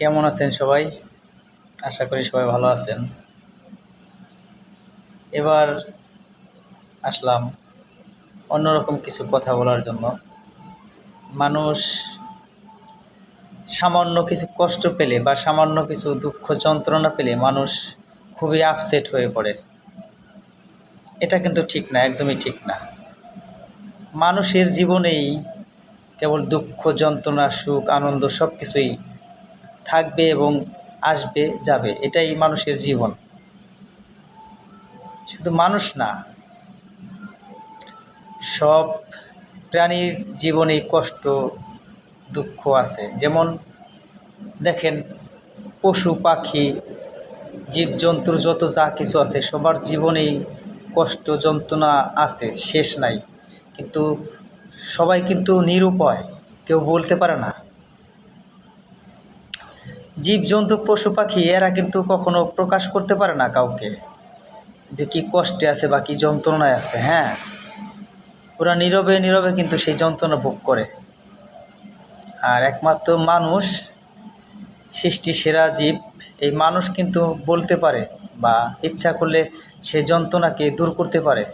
কেমন আছেন সবাই? আশা করি সবাই ভালো আছেন। এবার আসলাম অন্যরকম কিছু কথা বলার জন্য। মানুষ সামান্য কিছু কষ্ট পেলে বা সামান্য কিছু দুঃখ যন্ত্রণা পেলে মানুষ খুবই আপসেট হয়ে পড়ে। এটা কিন্তু ঠিক না, একদমই ঠিক না। মানুষের জীবনেই কেবল দুঃখ, যন্ত্রণা, সুখ, আনন্দ সব কিছুই থাকবে এবং আসবে, যাবে। এটাই মানুষের জীবন। শুধু মানুষ না, সব প্রাণীর জীবনেই কষ্ট, দুঃখ আছে। যেমন দেখেন, পশু, পাখি জীবজন্তুর যত যা কিছু আছে, সবার জীবনেই কষ্ট, যন্ত্রণা আছে, শেষ নাই। কিন্তু সবাই কিন্তু নিরুপায়, কেউ বলতে পারে না। জীবজন্তু, পশু পাখি, এরা কিন্তু কখনো প্রকাশ করতে পারে না কাউকে। যে কি কষ্টে আছে বা কী যন্ত্রণায় আছে হ্যাঁ? ওরা নীরবে নীরবে কিন্তু সেই যন্ত্রণা ভোগ করে। আর একমাত্র মানুষ, সৃষ্টি সেরা জীব, এই মানুষ কিন্তু বলতে পারে বা ইচ্ছা করলে সেই যন্ত্রণাকে দূর করতে পারে।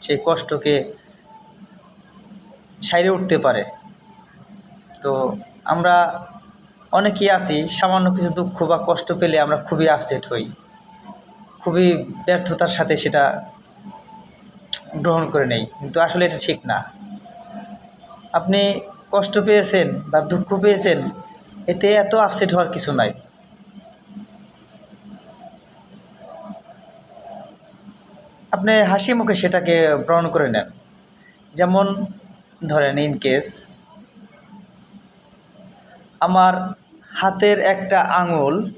সেই কষ্টকে সাইরে উঠতে পারে। তো আমরা অনেকেই আছি, সামান্য কিছু দুঃখ বা কষ্ট পেলে আমরা খুবই আপসেট হই। খুবই ব্যর্থতার সাথে সেটা গ্রহণ করে নেই, কিন্তু আসলে এটা ঠিক না। আপনি কষ্ট পেয়েছেন বা দুঃখ পেয়েছেন, এতে এত আপসেট হওয়ার কিছু নাই। আপনি হাসি মুখে সেটাকে গ্রহণ করে নেন। যেমন ধরেন ইন কেস আমার হাতের একটা আঙুল।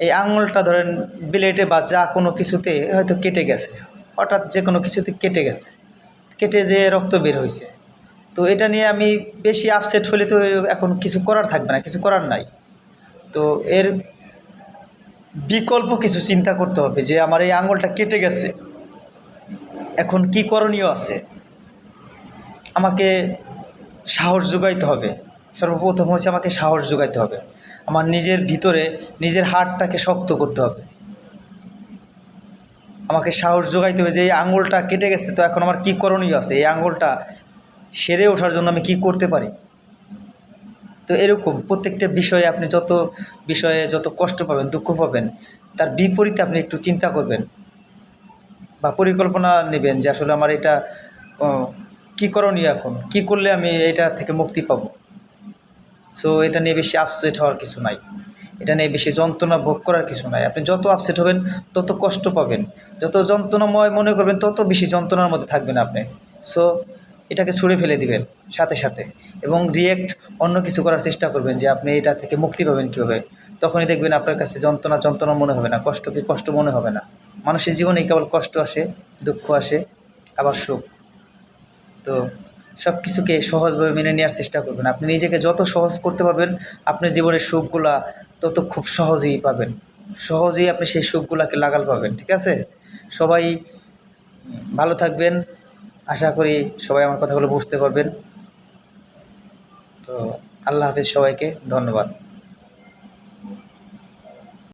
এই আঙুলটা ধরেন বিলেটে বা যা কোনো কিছুতে হয়তো কেটে গেছে। হঠাৎ যে কোনো কিছুতে কেটে গেছে। কেটে যে রক্ত বের হয়েছে। তো এটা নিয়ে আমি বেশি আপসেট হলে তো এখন কিছু করার থাকবে না, কিছু করার নাই। তো এর বিকল্প কিছু চিন্তা করতে হবে যে আমার এই আঙুলটা কেটে গেছে। এখন কি করণীয় আছে? আমাকে সাহস যোগাইতে হবে। সর্বপ্রথম হচ্ছে আমাকে সাহস যোগাইতে হবে। আমার নিজের ভিতরে নিজের হাড়টাকে শক্ত করতে হবে। আমাকে সাহস যোগাইতে হবে যে এই আঙুলটা কেটে গেছে তো এখন আমার কী করণীয় আছে? এই আঙুলটা সেরে ওঠার জন্য আমি কি করতে পারি? তো এরকম প্রত্যেকটা বিষয়ে আপনি যত বিষয়ে যত কষ্ট পাবেন, দুঃখ পাবেন, তার বিপরীতে আপনি একটু চিন্তা করবেন বা পরিকল্পনা নেবেন যে আসলে আমার এটা কী করণীয় এখন? কি করলে আমি এটা থেকে মুক্তি পাব? সো এটা নিয়ে বেশি আপসেট হওয়ার কিছু নাই। এটা নিয়ে বেশি যন্ত্রণা ভোগ করার কিছু নাই। আপনি যত আপসেট হবেন, তত কষ্ট পাবেন। যত যন্ত্রণাময় মনে করবেন, তত বেশি যন্ত্রণার মধ্যে থাকবেন আপনি। সো এটাকে ছুঁড়ে ফেলে দিবেন সাথে সাথে। এবং রিয়েক্ট অন্য কিছু করার চেষ্টা করবেন যে আপনি এটা থেকে মুক্তি পাবেন কীভাবে। তখনই দেখবেন আপনার কাছে যন্ত্রণা যন্ত্রণা মনে হবে না। কষ্টকে কষ্ট মনে হবে না। মানুষের জীবনে কেবল কষ্ট আসে, দুঃখ আসে, আবার সুখ। তো সব কিছুকে সহজভাবে মেনে নেওয়ার চেষ্টা করবেন। আপনি নিজেকে যত সহজ করতে পারবেন, আপনার জীবনের সুখগুলা তত খুব সহজেই পাবেন। সহজেই আপনি সেই সুখগুলাকে লাগাল পাবেন, ঠিক আছে? সবাই ভালো থাকবেন। আশা করি সবাই আমার কথাগুলো বুঝতে পারবেন। তো আল্লাহ হাফিজ সবাইকে, ধন্যবাদ।